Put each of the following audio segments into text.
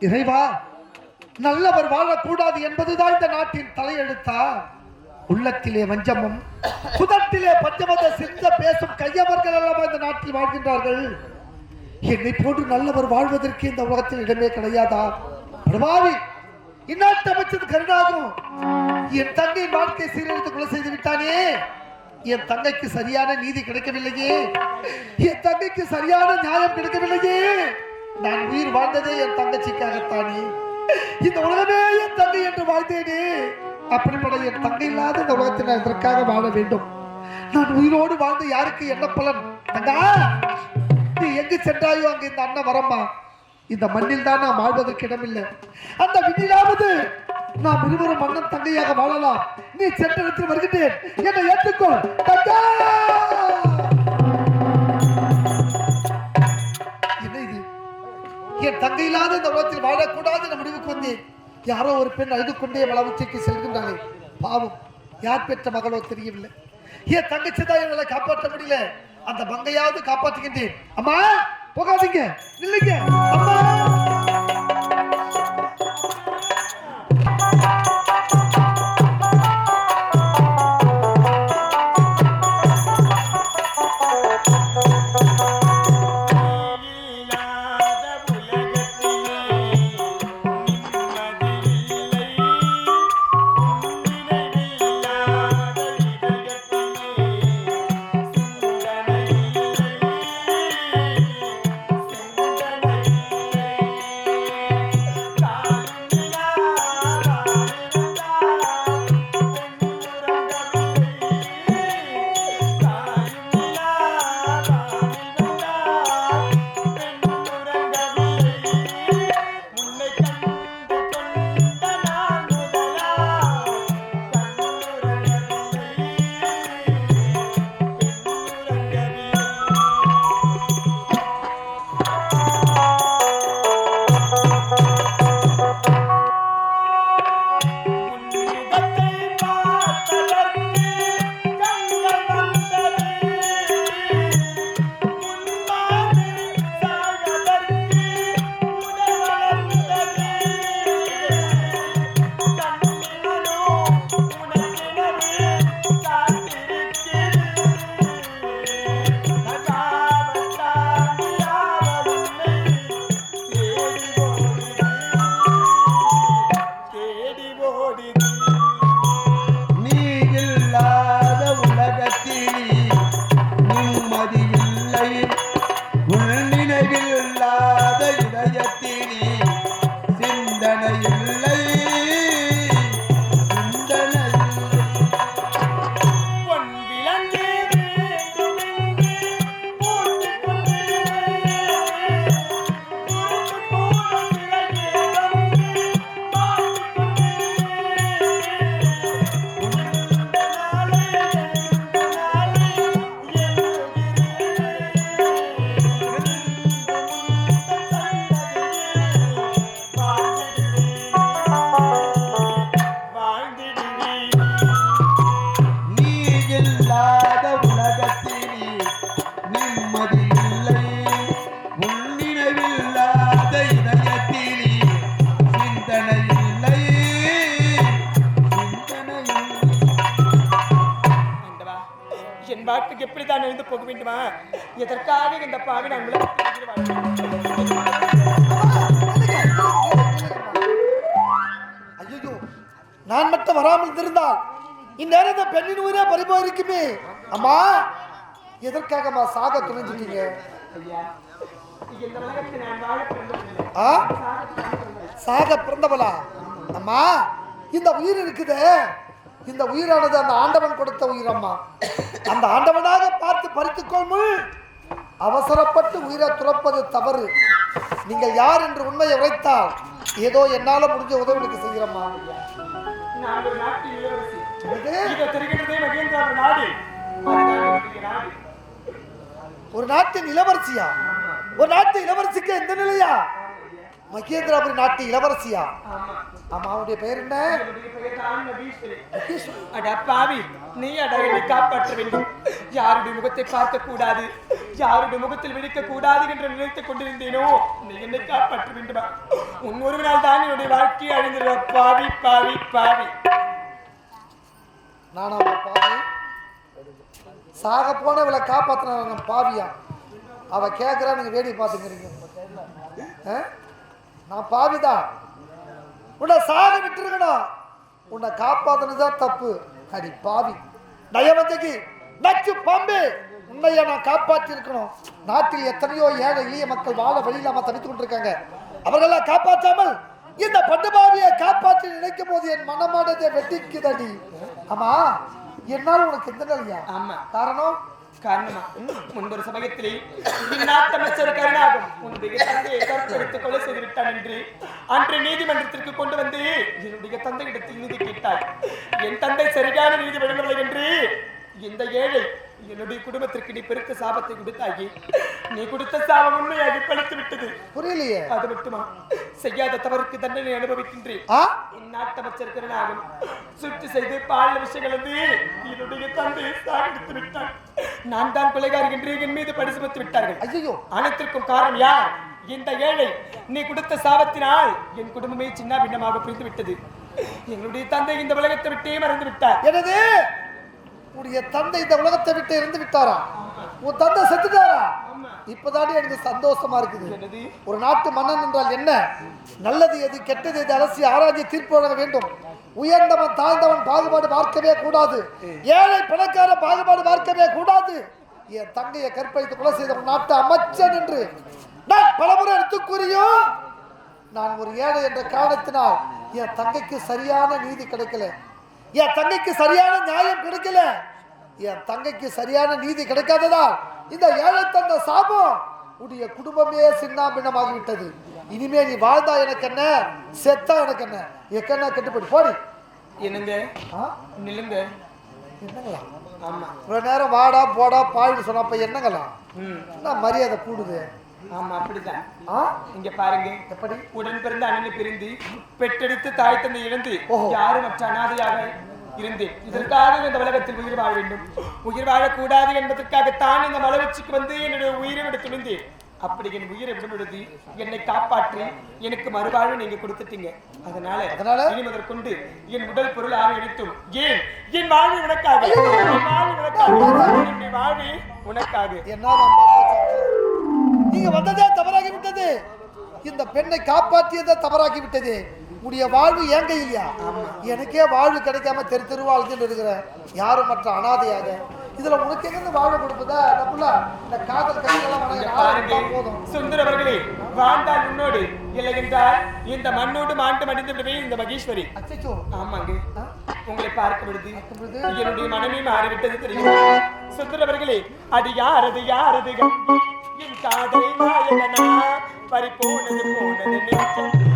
இறைவா நல்லவர் வாழக்கூடாது என்பதுதான் இந்த நாட்டின் தலையெழுத்தா? உள்ளத்திலே வஞ்சமும் புதத்திலே பஞ்சமத சிந்த பேசும் கையவர்கள் எல்லாம் இந்த நாட்டில் வாழ்கின்றார்கள்? என்னை போன்று நல்லவர் வாழ்வதற்கு இந்த உலகத்தில் இடமே கிடையாதா? பிரபாவி இந்நாட்டு அமைச்சர் கருணாகும் என் தங்கையின் வாழ்க்கை சீரழித்து கொலை செய்து விட்டானே? என் தங்கைக்கு சரியான நீதி கிடைக்கவில்லையே? என் தங்கைக்கு சரியான நியாயம் கிடைக்கவில்லையே? நான் உயிர் வாழ்ந்ததே என் தங்கச்சிக்காகத்தானே. இந்த உலகமே என் தங்கை என்று வாழ்ந்தேனே. அப்படிப்பட என் தங்கை இல்லாத இந்த உலகத்தில் நான் இதற்காக வாழ வேண்டும்? நான் உயிரோடு வாழ்ந்து யாருக்கு என்ன பலன்? தங்கா நீ எங்கு சென்றாயோ அங்கே இந்த அண்ணன் வரம்மா. இந்த மண்ணில் தான் நாம் வாழ்வதற்கு இடமில்லை. அந்த விண்ணிலாவது நாம் இருவரும் மன்னன் தங்கையாக வாழலாம். நீ சென்ற இடத்தில் வருகின்றேன். என்னை ஏற்றுக்கொள் தங்கா! என் தங்கை இல்லாத இந்த உலகத்தில் வாழக்கூடாது என்ற முடிவுக்கு வந்தேன் யாரோ ஒரு பெண் அழுது கொண்டே வளர்ச்சிக்கு செல்கின்றாளே. பாவம். யார் பெற்ற மகளோ தெரியவில்லை. ஏன் தங்கச்சி தான் எங்களை காப்பாற்ற முடியல. அந்த மங்கையாவது காப்பாற்றுகின்றேன். அம்மா போகாதீங்க. நில்லுங்க. அம்மா. எப்படி தான் எழுந்து போக வேண்டுமா? எதற்காக இந்த பாவி நான் ஐயோ நான் மட்டும் வராமல் இருந்தால் இந்நேரம் இந்த பெண்ணின் உயிரே பறிபோயிருக்குமே அம்மா எதற்காகம்மா சாக துணிஞ்சிட்டீங்க? ஆ? சாக பிறந்தவளா? அம்மா இந்த உயிர் இருக்குது. இந்த உயிரானது அந்த ஆண்டவன் கொடுத்த உயிரம்மா அந்த ஆண்டவனாக பார்த்து பறித்துக்கொள்முள் அவசரப்பட்டு உயிரை துறப்பது தவறு. நீங்கள் யார் என்று உண்மையை உரைத்தால் ஏதோ என்னால முடிஞ்ச உதவி எனக்கு செய்கிறம்மா. ஒரு நாட்டின் இளவரசியா? ஒரு நாட்டு இளவரசிக்கு எந்த நிலையா? மகேந்திராபுரி நாட்டு இளவரசியா? ஆமா. அவனுடைய பெயர் என்ன. அட பாவி நீ அட என்னை காப்பாற்ற வேண்டும். யாருடைய முகத்தை பார்க்க கூடாது யாருடைய முகத்தில் விழிக்க கூடாது என்று நினைத்துக் கொண்டிருந்தேனோ? நீ என்னை காப்பாற்ற வேண்டுமா? உன் ஒருவனால் தான் என்னுடைய வாழ்க்கை அழிந்துள்ள பாவி பாவி பாவி. நானா பாவி? சாக போன இவளை காப்பாத்தின பாவியா? அவ கேட்குறா நீங்க வேடி பார்த்துக்கிறீங்க. ஆ? நான் பாவிதான் உன்னை சாக விட்டுருக்கணும். உன்னை காப்பாத்தினதுதான் தப்பு. அடி பாவி. நயவஞ்சகி நச்சு பாம்பு. உன்னைய நான் காப்பாற்றி இருக்கணும் நாட்டில் எத்தனையோ ஏழை எளிய மக்கள் வாழ வழி இல்லாம தவித்துக் கொண்டிருக்காங்க. அவர்களெல்லாம் காப்பாற்றாமல் இந்த பண்டுபாவியை காப்பாற்றி நினைக்கும் போது என் மனமானதை வெட்டிக்குதடி. ஆமா என்னால் உனக்கு எந்த நிலையா? ஆமா. காரணம்? காரணமா? முன்பொரு சமயத்திலே அமைச்சர் கருணாகும் உன்னுடைய தந்தையை கற்பெடுத்து கொலை செய்து விட்டான் என்று அன்று நீதிமன்றத்திற்கு கொண்டு வந்து என்னுடைய தந்தையிடத்தில் நீதி கேட்டாய். என் தந்தை சரியான நீதி வழங்கவில்லை என்று இந்த ஏழை என்னுடைய குடும்பத்திற்கு நீ பெருத்த சாபத்தை கொடுத்தாகி நீ கொடுத்த சாபம் உண்மையாகி பழித்து விட்டது. புரியலையே. அது மட்டுமா? செய்யாத தவறுக்கு தண்டனை அனுபவிக்கின்றேன். இந்நாட்டு அமைச்சர் கருணாகும் சுற்றி செய்து பால் விஷயம் கலந்து என்னுடைய தந்தையை சாகடித்து விட்டான். நான் தான் கொலைகாரி என்று என் மீது சுமத்தி விட்டார்கள். ஐயோ அனைத்திற்கும் காரணம் யார்? இந்த ஏழை. நீ கொடுத்த சாபத்தினால் என் குடும்பமே சின்ன பின்னமாக பிரிந்து விட்டது. எங்களுடைய தந்தை இந்த உலகத்தை விட்டே மறந்து விட்டார். எனது உடைய தந்தை இந்த உலகத்தை விட்டு இருந்து விட்டாரா? உன் தந்தை செத்துட்டாரா? இப்பதானே எனக்கு சந்தோஷமா இருக்குது. ஒரு நாட்டு மன்னன் என்றால் என்ன? நல்லது எது கெட்டது எது அலசி ஆராய்ச்சி தீர்ப்பு வழங்க வேண்டும். உயர்ந்தவன் தாழ்ந்தவன் பாகுபாடு பார்க்கவே கூடாது. ஏழை பணக்கார பாகுபாடு பார்க்கவே கூடாது. என் தங்கையை கற்பழித்து கொலை செய்த நாட்டு அமைச்சன் என்று நான் பலமுறை எடுத்து கூறியும் நான் ஒரு ஏழை என்ற காரணத்தினால் என் தங்கைக்கு சரியான நீதி கிடைக்கல. என் தங்கைக்கு சரியான நியாயம் கிடைக்கல. என் தங்கைக்கு சரியான நீதி கிடைக்காததால் இந்த ஏழை தந்த சாபம் உடைய குடும்பமே சின்னாபின்னமாகி விட்டது இனிமே நீ வாழ்ந்தா எனக்கு என்ன? செத்தா எனக்கு என்ன? எக்கன்னா கட்டுப்படி. போடி. என்னங்க? நில்லுங்க. என்னங்களா? ஆமா. இவ்வளவு நேரம் வாடா போடா பாடின்னு சொன்னப்ப என்னங்களா? என்ன மரியாதை கூடுது? ஆமா அப்படிதான். இங்க பாருங்க. எப்படி? உடன் பிறந்த அண்ணனை பிரிந்து பெற்றெடுத்து தாய் தந்தை இழந்து. யாரும் மற்ற அனாதையாக இருந்தேன் இதற்காக இந்த உலகத்தில் உயிர் வாழ வேண்டும். உயிர் வாழக்கூடாது என்பதற்காகத்தான் இந்த மலவச்சிக்கு வந்து என்னுடைய உயிரை விட துணிந்தேன் அப்படி என் உயிரை விடுபடுத்தி என்னை காப்பாற்றி எனக்கு மறுவாழ்வு நீங்க கொடுத்துட்டீங்க. அதனால அதனால? இனி முதற்கொண்டு என் உடல் பொருள் ஆவி அடித்தும் ஏன்? என் வாழ்வு உனக்காக. என் வாழ்வு உனக்காக. என்னுடைய வாழ்வு உனக்காக. என்ன? நீங்க வந்ததே தவறாகி விட்டது இந்த பெண்ணை காப்பாற்றியதே தவறாகி விட்டது உடைய வாழ்வு ஏங்க இல்லையா? எனக்கே வாழ்வு கிடைக்காம தெரு தெருவா அழுதுட்டு இருக்கிறேன் யாரும் மற்ற அனாதையாக. இதுல உனக்கு எங்க வாழ்வு கொடுப்பதா புள்ள இந்த காதல் போதும். சுந்தர் அவர்களே வாழ்ந்தால் உன்னோடு இல்லை என்றால் இந்த மண்ணோடு மாண்டு மடிந்து விடுவே இந்த மகேஸ்வரி. அச்சோ ஆமாங்க. உங்களை பார்க்க விடுது பொழுது? என்னுடைய மனமே மாறிவிட்டது தெரியும். சுந்தர் அவர்களே அது யாரது யாரது? என் காதலை நாயகனா பறிப்போனது போனது நெஞ்சம்.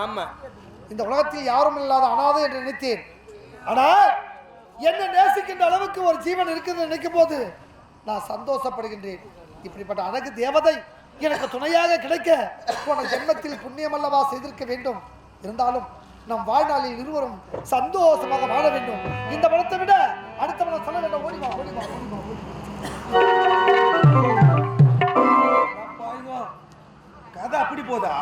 நேசிக்கின்றாயா ஆமா. இந்த உலகத்தில் யாரும் இல்லாத அனாதை என்று நினைத்தேன். ஆனால் என்ன நேசிக்கின்ற அளவுக்கு ஒரு ஜீவன் இருக்குன்னு நினைக்கும் போது நான் சந்தோஷப்படுகின்றேன். இப்படிப்பட்ட அழகு தேவதை எனக்கு துணையாக கிடைக்க போன ஜென்மத்தில் புண்ணியம் அல்லவா செய்திருக்க வேண்டும். இருந்தாலும் நம் வாழ்நாளில் இருவரும் சந்தோஷமாக வாழ வேண்டும். இந்த பணத்தை விட அடுத்தவனை சொல்ல வேண்டும் ஓடிவா ஓடிவா ஓடிவா. கதை அப்படி போதா?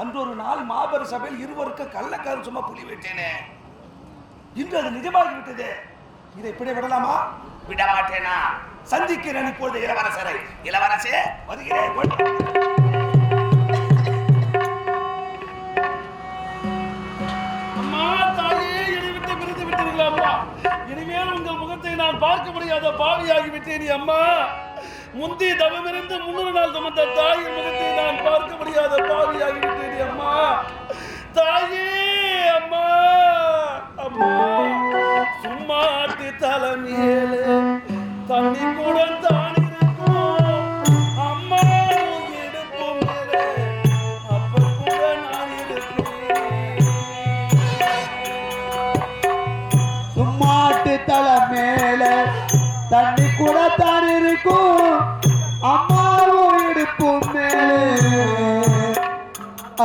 அன்று ஒரு நாள் மாபெரும் சபையில் இருவருக்கும் கள்ளக்காரன் சும்மா புலி விட்டேனே. இன்று அது நிஜமாகி விட்டது இதை இப்படி விடலாமா விட மாட்டேனா சந்திக்கிறேன் இப்பொழுது இளவரசரை. இளவரசே வருகிறேன். இனிமேல் உங்கள் முகத்தை நான் பார்க்க முடியாத பாவியாகி விட்டேன் அம்மா. முந்தி தவமிருந்து முன்னூறு நாள் சுமந்த தாயின் முகத்தை நான் பார்க்க முடியாத பாவியாகிவிட்டேன் அம்மா. தாயே அம்மா அம்மா. சும்மாட்டு தலைமையிலே தண்ணி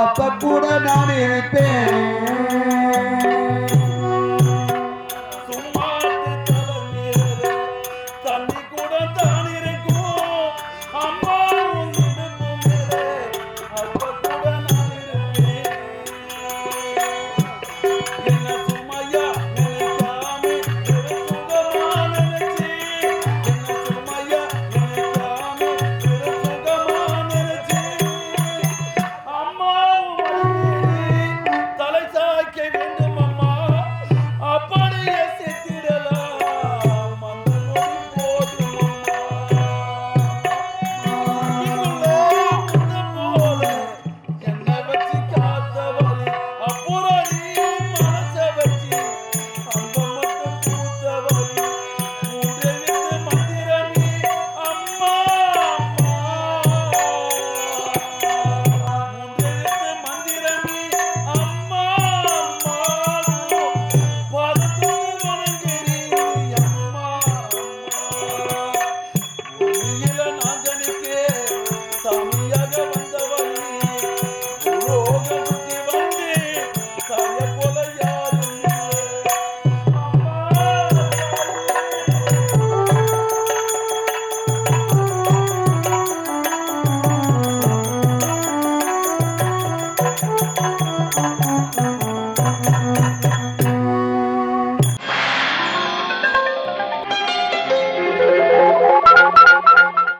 அப்ப கூட நான் இருப்பேன்.